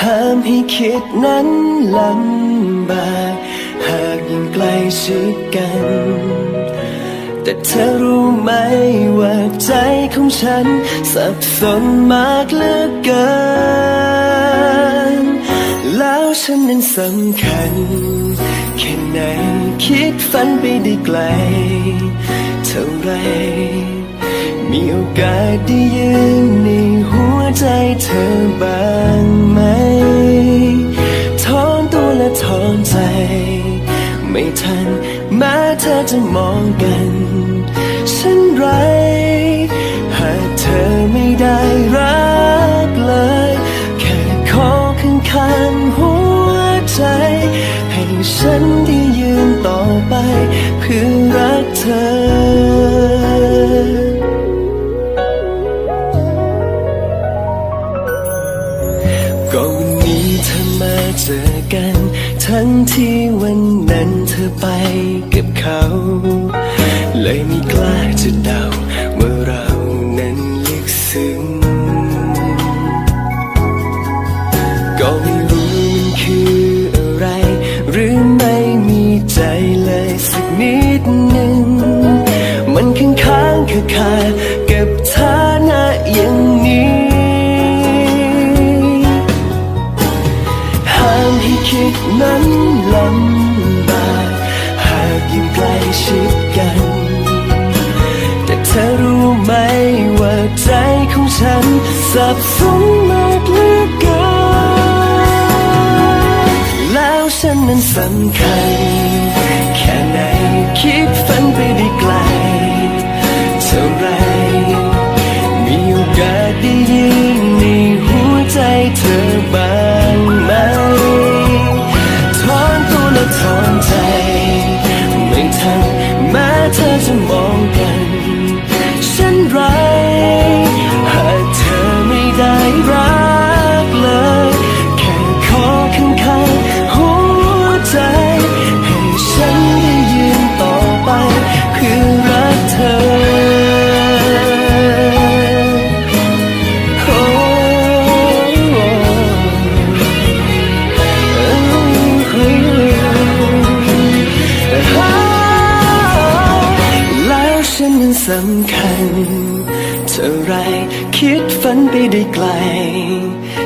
ห้ามให้คิดนั้นลำบากหากยังใกล้ชิดกัน แต่เธอรู้ไหมว่าใจของฉัน สับสนมากเหลือเกิน แล้วฉันนั้นสำคัญ แค่ไหนคิดฝันไปได้ไกล เท่าไรมีโอกาสได้ยืนในหัวใจเธอบ้าง จะมองกัน ฉันไร หากเธอไม่ได้รักเลย แค่ขอข้างข้างหัวใจ ให้ฉันได้ยืนต่อไป เพื่อรักเธอก็วันนี้เธอมาเจอกัน ทั้งที่วันนั้นเธอไปกับเขา เลยไม่กล้าจะเดาว่าเรานั้นลึกซึ้ง ก็ไม่รู้มันคืออะไร หรือไม่มีใจเลยสักนิดหนึ่ง ชิดกัน แต่เธอรู้ไหมว่าใจของฉัน สับสนมากเหลือเกินแล้วฉันนั้นสำคัญ แค่ไหนคิดฝันไปได้ไกล เท่าไร มีโอกาสได้ยืนในหัวใจเธอบ้างไหมถอนตัวและถอน แม้เสำคัญ เท่าไรคิดฝันไปได้ไกล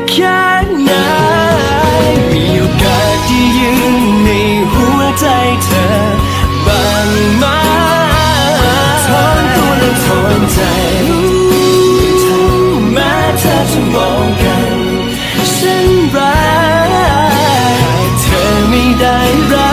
แค่ไหนมีโอกาสที่ยืนในหัวใจเธอบ้างไหมถอนตัวและถอนใจแม้เธอจะมองกันฉันรักเธอไม่ได้รัก